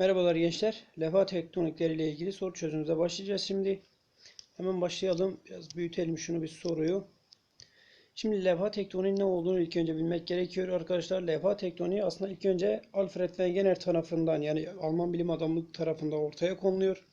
Merhabalar gençler. Levha tektonikleri ile ilgili soru çözümümüze başlayacağız şimdi. Hemen başlayalım. Biraz büyütelim şunu bir soruyu. Şimdi levha tektoniğin ne olduğunu ilk önce bilmek gerekiyor arkadaşlar. Levha tektoniği aslında ilk önce Alfred Wegener tarafından yani Alman bilim adamı tarafından ortaya konuluyor.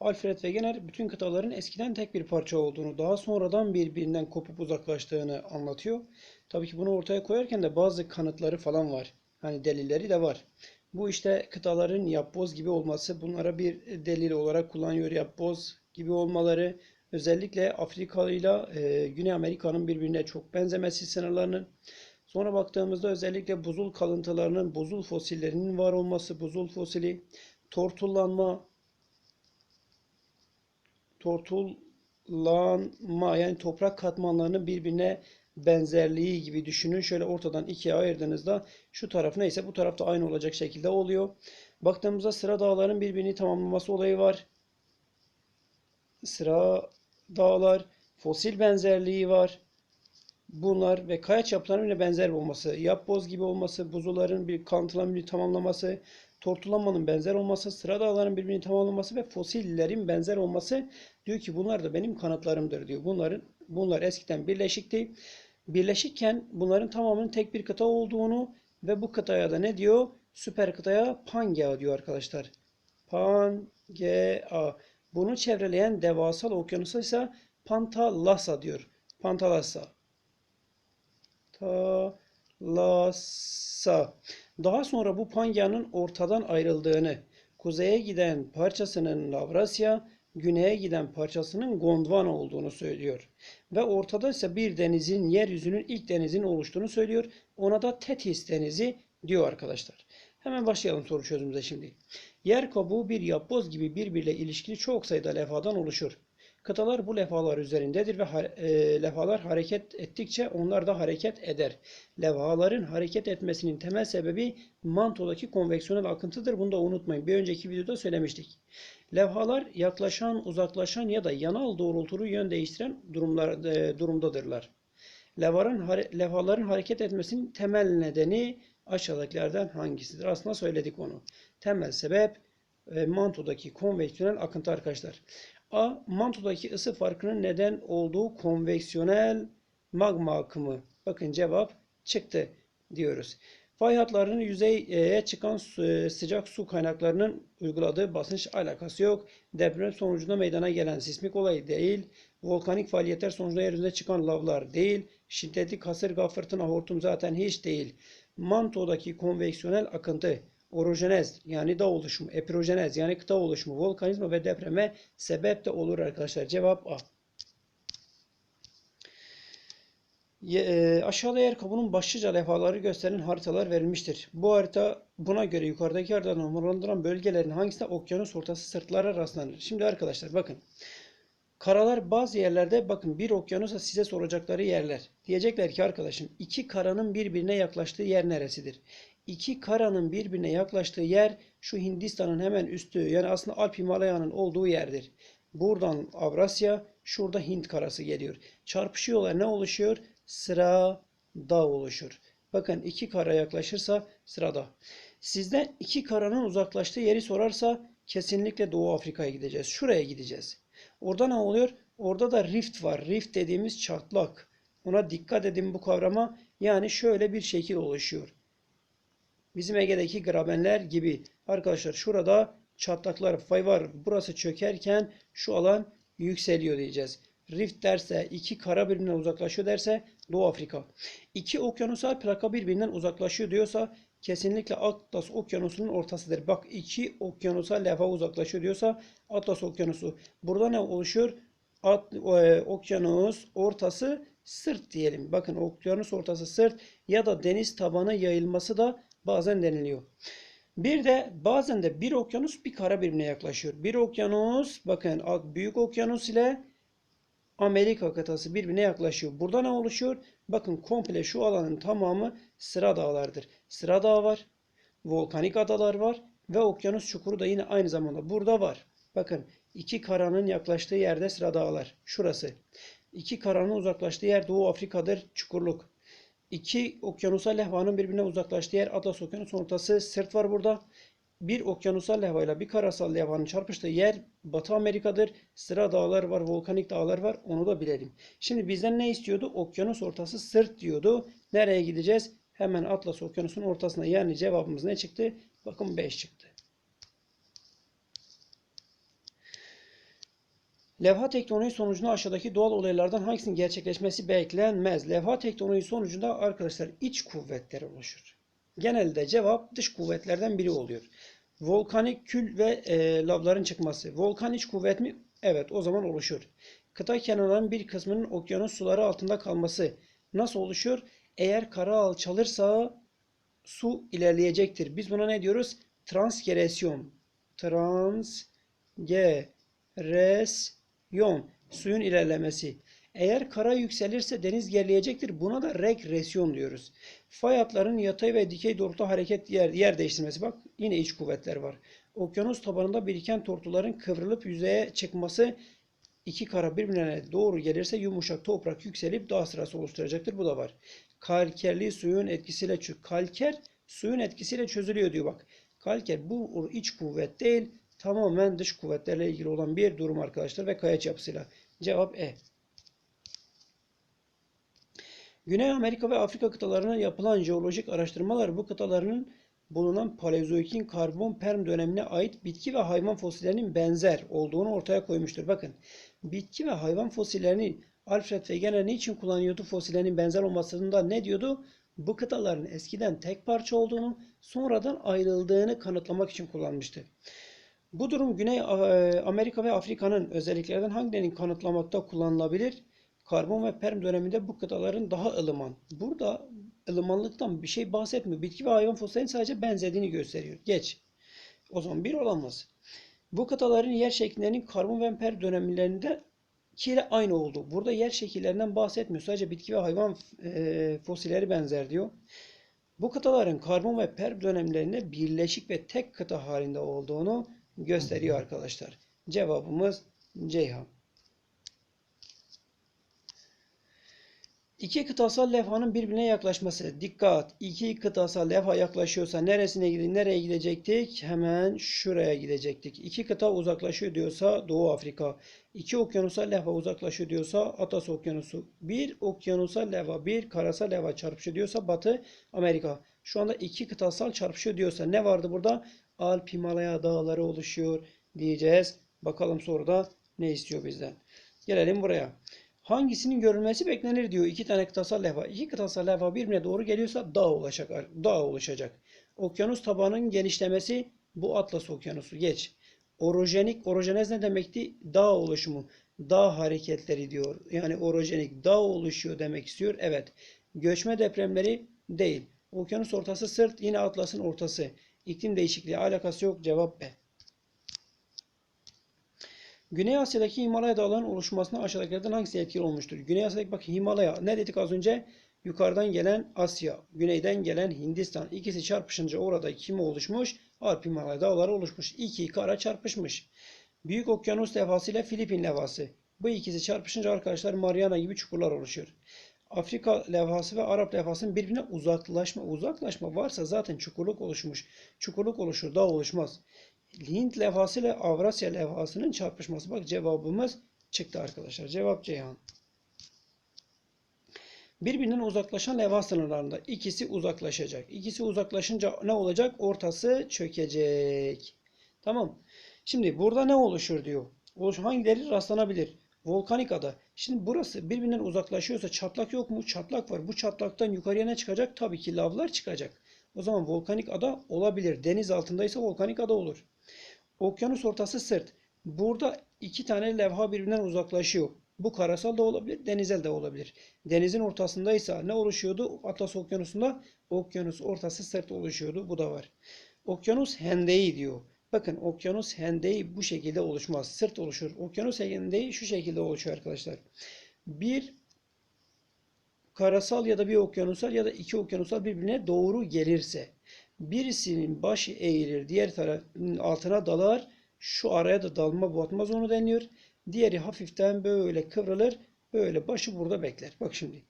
Alfred Wegener bütün kıtaların eskiden tek bir parça olduğunu, daha sonradan birbirinden kopup uzaklaştığını anlatıyor. Tabii ki bunu ortaya koyarken de bazı kanıtları falan var. Hani delilleri de var. Bu işte kıtaların yapboz gibi olması bunlara bir delil olarak kullanıyor. Yapboz gibi olmaları özellikle Afrika ile e, Güney Amerika'nın birbirine çok benzemesi sınırlarının. Sonra baktığımızda özellikle buzul kalıntılarının, buzul fosillerinin var olması, buzul fosili, tortullanma, tortullanma yani toprak katmanlarının birbirine benzerliği gibi düşünün. Şöyle ortadan ikiye ayırdığınızda şu taraf neyse bu taraf da aynı olacak şekilde oluyor. Baktığımızda sıra dağların birbirini tamamlaması olayı var. Sıra dağlar, fosil benzerliği var. Bunlar ve kayaç yapılarının bile benzer olması, yapboz gibi olması, buzulların bir birbirini tamamlaması, tortulanmanın benzer olması, sıra dağların birbirini tamamlaması ve fosillerin benzer olması diyor ki bunlar da benim kanıtlarımdır diyor. Bunların bunlar eskiden birleşikti. Birleşikken bunların tamamının tek bir kıta olduğunu ve bu kıtaya da ne diyor? Süper kıtaya Pangea diyor arkadaşlar. Pangea. Bunu çevreleyen devasal okyanusa ise Pantalasa diyor. Pantalasa. Talasa. Daha sonra bu Pangea'nın ortadan ayrıldığını, kuzeye giden parçasının Lavrasya, güneye giden parçasının Gondwana olduğunu söylüyor. Ve ortada ise bir denizin, yeryüzünün ilk denizin oluştuğunu söylüyor. Ona da Tetis denizi diyor arkadaşlar. Hemen başlayalım soru çözümümüze şimdi. Yer kabuğu bir yapboz gibi birbiriyle ilişkili çok sayıda levhadan oluşur. Kıtalar bu levhalar üzerindedir ve e, levhalar hareket ettikçe onlar da hareket eder. Levhaların hareket etmesinin temel sebebi mantodaki konveksiyonel akıntıdır. Bunu da unutmayın. Bir önceki videoda söylemiştik. Levhalar yaklaşan, uzaklaşan ya da yanal doğrultulu yön değiştiren durumlar, e, durumdadırlar. Levhaların, levhaların hareket etmesinin temel nedeni aşağıdakilerden hangisidir? Aslında söyledik onu. Temel sebep e, mantodaki konveksiyonel akıntı arkadaşlar. A. Mantodaki ısı farkının neden olduğu konveksiyonel magma akımı. Bakın cevap çıktı diyoruz. Fay hatlarının yüzeye çıkan e, sıcak su kaynaklarının uyguladığı basınç alakası yok. Deprem sonucunda meydana gelen sismik olay değil. Volkanik faaliyetler sonucunda yeryüzüne çıkan lavlar değil. Şiddetli kasırga, fırtına, hortum zaten hiç değil. Mantodaki konveksiyonel akıntı orojenez yani dağ oluşumu, epirojenez yani kıta oluşumu, volkanizma ve depreme sebep de olur arkadaşlar. Cevap A. E, aşağıda yer kabuğunun başlıca levhaları gösteren haritalar verilmiştir. Bu harita buna göre yukarıdaki haritada numaralandıran bölgelerin hangisinde okyanus ortası sırtlara rastlanır? Şimdi arkadaşlar bakın. Karalar bazı yerlerde bakın bir okyanusa size soracakları yerler. Diyecekler ki arkadaşım iki karanın birbirine yaklaştığı yer neresidir? İki karanın birbirine yaklaştığı yer şu Hindistan'ın hemen üstü yani aslında Alp Himalaya'nın olduğu yerdir. Buradan Avrasya, şurada Hint karası geliyor. Çarpışıyorlar ne oluşuyor? Sıra dağ oluşur. Bakın iki kara yaklaşırsa sırada. Sizden iki karanın uzaklaştığı yeri sorarsa kesinlikle Doğu Afrika'ya gideceğiz. Şuraya gideceğiz. Orada ne oluyor? Orada da rift var. Rift dediğimiz çatlak. Ona dikkat edin bu kavrama. Yani şöyle bir şekil oluşuyor. Bizim Ege'deki grabenler gibi. Arkadaşlar şurada çatlaklar fay var. Burası çökerken şu alan yükseliyor diyeceğiz. Rift derse iki kara birbirinden uzaklaşıyor derse Doğu Afrika. İki okyanusal plaka birbirinden uzaklaşıyor diyorsa kesinlikle Atlas Okyanusu'nun ortasıdır. Bak iki okyanusal levha uzaklaşıyor diyorsa Atlas Okyanusu. Burada ne oluşuyor? At, e, okyanus ortası sırt diyelim. Bakın okyanus ortası sırt ya da deniz tabanı yayılması da bazen deniliyor. Bir de bazen de bir okyanus bir kara birbirine yaklaşıyor. Bir okyanus bakın büyük okyanus ile Amerika kıtası birbirine yaklaşıyor. Burada ne oluşuyor? Bakın komple şu alanın tamamı sıra dağlardır. Sıra dağ var, volkanik adalar var ve okyanus çukuru da yine aynı zamanda burada var. Bakın iki karanın yaklaştığı yerde sıra dağlar. Şurası. İki karanın uzaklaştığı yer Doğu Afrika'dır. Çukurluk. İki okyanusa levhanın birbirine uzaklaştığı yer Atlas Okyanus ortası sırt var burada. Bir okyanusal levhayla bir karasal levhanın çarpıştığı yer Batı Amerika'dır. Sıra dağlar var, volkanik dağlar var. Onu da bilelim. Şimdi bizden ne istiyordu? Okyanus ortası sırt diyordu. Nereye gideceğiz? Hemen Atlas Okyanusu'nun ortasına. Yani cevabımız ne çıktı? Bakın 5 çıktı. Levha tektoniki sonucunda aşağıdaki doğal olaylardan hangisinin gerçekleşmesi beklenmez? Levha tektoniki sonucunda arkadaşlar iç kuvvetler oluşur. Genelde cevap dış kuvvetlerden biri oluyor. Volkanik kül ve e, lavların çıkması. Volkan iç kuvvet mi? Evet o zaman oluşur. Kıta kenarlarının bir kısmının okyanus suları altında kalması. Nasıl oluşuyor? Eğer kara alçalırsa su ilerleyecektir. Biz buna ne diyoruz? Transgeresyon. Transgeresyon. Suyun ilerlemesi. Eğer kara yükselirse deniz gerileyecektir. Buna da regresyon diyoruz. Fay hatlarının yatay ve dikey doğrultuda hareket yer, yer değiştirmesi. Bak yine iç kuvvetler var. Okyanus tabanında biriken tortuların kıvrılıp yüzeye çıkması iki kara birbirine doğru gelirse yumuşak toprak yükselip dağ sırası oluşturacaktır. Bu da var. Kalkerli suyun etkisiyle kalker suyun etkisiyle çözülüyor diyor bak. Kalker bu iç kuvvet değil tamamen dış kuvvetlerle ilgili olan bir durum arkadaşlar ve kayaç yapısıyla. Cevap E. Güney Amerika ve Afrika kıtalarına yapılan jeolojik araştırmalar bu kıtaların bulunan Paleozoikin karbon perm dönemine ait bitki ve hayvan fosillerinin benzer olduğunu ortaya koymuştur. Bakın bitki ve hayvan fosillerini Alfred Wegener niçin kullanıyordu fosillerinin benzer olmasında ne diyordu? Bu kıtaların eskiden tek parça olduğunu sonradan ayrıldığını kanıtlamak için kullanmıştı. Bu durum Güney e, Amerika ve Afrika'nın özelliklerden hangilerinin kanıtlamakta kullanılabilir? Karbon ve Perm döneminde bu kıtaların daha ılıman. Burada ılımanlıktan bir şey bahsetmiyor. Bitki ve hayvan fosillerinin sadece benzediğini gösteriyor. Geç. O zaman bir olamaz. Bu kıtaların yer şekillerinin karbon ve perm dönemlerinde ile aynı oldu. Burada yer şekillerinden bahsetmiyor. Sadece bitki ve hayvan e, fosilleri benzer diyor. Bu kıtaların karbon ve perm dönemlerinde birleşik ve tek kıta halinde olduğunu gösteriyor arkadaşlar. Cevabımız Ceyhan. İki kıtasal levhanın birbirine yaklaşması. Dikkat! İki kıtasal levha yaklaşıyorsa neresine gidin, nereye gidecektik? Hemen şuraya gidecektik. İki kıta uzaklaşıyor diyorsa Doğu Afrika. İki okyanusal levha uzaklaşıyor diyorsa Atlas Okyanusu. Bir okyanusal levha, bir karasal levha çarpışıyor diyorsa Batı Amerika. Şu anda iki kıtasal çarpışıyor diyorsa ne vardı burada? Alp Himalaya dağları oluşuyor diyeceğiz. Bakalım soruda ne istiyor bizden. Gelelim buraya. Hangisinin görülmesi beklenir diyor. İki tane kıtasal levha. İki kıtasal levha birbirine doğru geliyorsa dağ olacak. Dağ oluşacak. Okyanus tabanının genişlemesi bu Atlas Okyanusu. Geç. Orojenik, orojenez ne demekti? Dağ oluşumu. Dağ hareketleri diyor. Yani orojenik dağ oluşuyor demek istiyor. Evet. Göçme depremleri değil. Okyanus ortası sırt yine Atlas'ın ortası. İklim değişikliği alakası yok. Cevap B. Güney Asya'daki Himalaya dağlarının oluşmasına aşağıdakilerden hangisi etkili olmuştur? Güney Asya'daki bak Himalaya ne dedik az önce? Yukarıdan gelen Asya, güneyden gelen Hindistan. İkisi çarpışınca orada kim oluşmuş? Alp Himalaya dağları oluşmuş. İki kara çarpışmış. Büyük Okyanus levhası ile Filipin levhası. Bu ikisi çarpışınca arkadaşlar Mariana gibi çukurlar oluşuyor. Afrika levhası ve Arap levhasının birbirine uzaklaşma. Uzaklaşma varsa zaten çukurluk oluşmuş. Çukurluk oluşur, dağ oluşmaz. Hint levhası ile Avrasya levhasının çarpışması. Bak cevabımız çıktı arkadaşlar. Cevap Ceyhan. Birbirinden uzaklaşan levha sınırlarında ikisi uzaklaşacak. İkisi uzaklaşınca ne olacak? Ortası çökecek. Tamam. Şimdi burada ne oluşur diyor. Hangileri rastlanabilir? Volkanik ada. Şimdi burası birbirinden uzaklaşıyorsa çatlak yok mu? Çatlak var. Bu çatlaktan yukarıya ne çıkacak? Tabii ki lavlar çıkacak. O zaman volkanik ada olabilir. Deniz altındaysa volkanik ada olur. Okyanus ortası sırt. Burada iki tane levha birbirinden uzaklaşıyor. Bu karasal da olabilir, denizel de olabilir. Denizin ortasındaysa ne oluşuyordu? Atlas Okyanusu'nda okyanus ortası sırt oluşuyordu. Bu da var. Okyanus hendeyi diyor. Bakın okyanus hendeyi bu şekilde oluşmaz. Sırt oluşur. Okyanus hendeyi şu şekilde oluşuyor arkadaşlar. Bir karasal ya da bir okyanusal ya da iki okyanusal birbirine doğru gelirse birisinin başı eğilir, diğer tarafın altına dalar. Şu araya da dalma batma zonu deniyor. Diğeri hafiften böyle kıvrılır. Böyle başı burada bekler. Bak şimdi.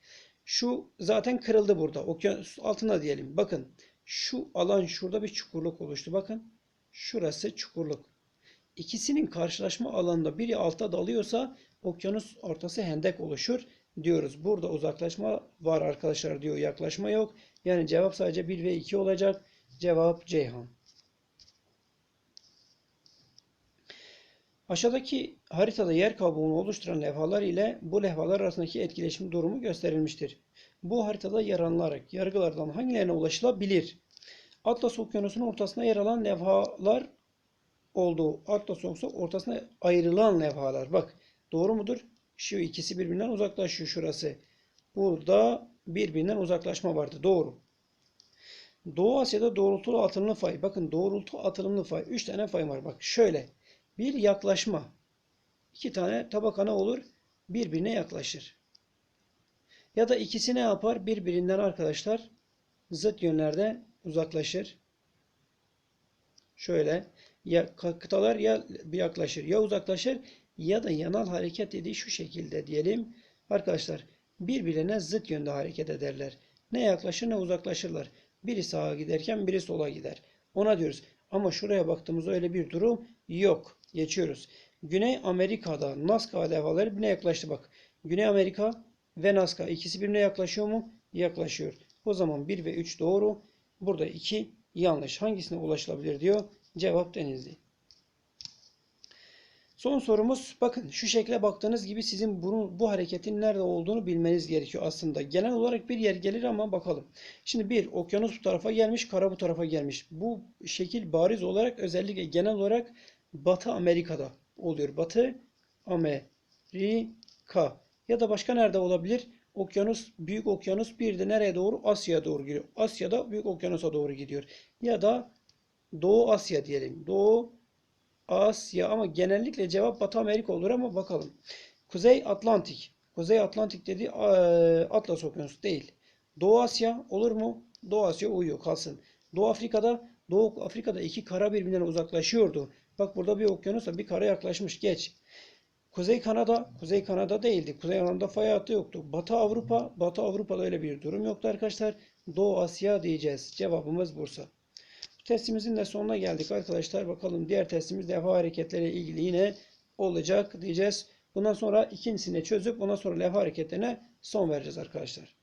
Şu zaten kırıldı burada. Okyanus altına diyelim. Bakın. Şu alan şurada bir çukurluk oluştu. Bakın. Şurası çukurluk. İkisinin karşılaşma alanında biri alta dalıyorsa okyanus ortası hendek oluşur diyoruz. Burada uzaklaşma var arkadaşlar diyor. Yaklaşma yok. Yani cevap sadece 1 ve 2 olacak. Cevap Ceyhan. Aşağıdaki haritada yer kabuğunu oluşturan levhalar ile bu levhalar arasındaki etkileşim durumu gösterilmiştir. Bu haritada yer alınarak yargılardan hangilerine ulaşılabilir? Atlas Okyanusu'nun ortasında yer alan levhalar olduğu Atlas Okyanusu ortasına ayrılan levhalar. Bak doğru mudur? Şu ikisi birbirinden uzaklaşıyor şurası. Burada birbirinden uzaklaşma vardı. Doğru. Doğu Asya'da doğrultulu atılımlı fay. Bakın doğrultu atılımlı fay. 3 tane fay var. Bak şöyle. Bir yaklaşma. İki tane tabaka ne olur? Birbirine yaklaşır. Ya da ikisi ne yapar? Birbirinden arkadaşlar zıt yönlerde uzaklaşır. Şöyle ya kıtalar ya yaklaşır ya uzaklaşır ya da yanal hareket dediği şu şekilde diyelim. Arkadaşlar birbirine zıt yönde hareket ederler. Ne yaklaşır ne uzaklaşırlar. Biri sağa giderken biri sola gider. Ona diyoruz. Ama şuraya baktığımızda öyle bir durum yok. Geçiyoruz. Güney Amerika'da Nazca levhaları birbirine yaklaştı bak. Güney Amerika ve Nazca ikisi birbirine yaklaşıyor mu? Yaklaşıyor. O zaman 1 ve 3 doğru. Burada 2 yanlış. Hangisine ulaşılabilir diyor. Cevap Denizli. Son sorumuz bakın şu şekle baktığınız gibi sizin bunu, bu hareketin nerede olduğunu bilmeniz gerekiyor aslında. Genel olarak bir yer gelir ama bakalım. Şimdi bir okyanus bu tarafa gelmiş, kara bu tarafa gelmiş. Bu şekil bariz olarak özellikle genel olarak Batı Amerika'da oluyor. Batı Amerika ya da başka nerede olabilir? Okyanus, büyük okyanus bir de nereye doğru? Asya'ya doğru gidiyor. Asya'da büyük okyanusa doğru gidiyor. Ya da Doğu Asya diyelim. Doğu Asya ama genellikle cevap Batı Amerika olur ama bakalım. Kuzey Atlantik. Kuzey Atlantik dedi Atlas Okyanusu değil. Doğu Asya olur mu? Doğu Asya uyuyor kalsın. Doğu Afrika'da Doğu Afrika'da iki kara birbirinden uzaklaşıyordu. Bak burada bir okyanusla bir kara yaklaşmış. Geç. Kuzey Kanada, Kuzey Kanada değildi. Kuzey Kanada fay hattı yoktu. Batı Avrupa, Batı Avrupa'da öyle bir durum yoktu arkadaşlar. Doğu Asya diyeceğiz. Cevabımız Bursa. Testimizin de sonuna geldik arkadaşlar. Bakalım diğer testimiz levha hareketleriyle ilgili yine olacak diyeceğiz. Bundan sonra ikincisini çözüp ondan sonra levha hareketlerine son vereceğiz arkadaşlar.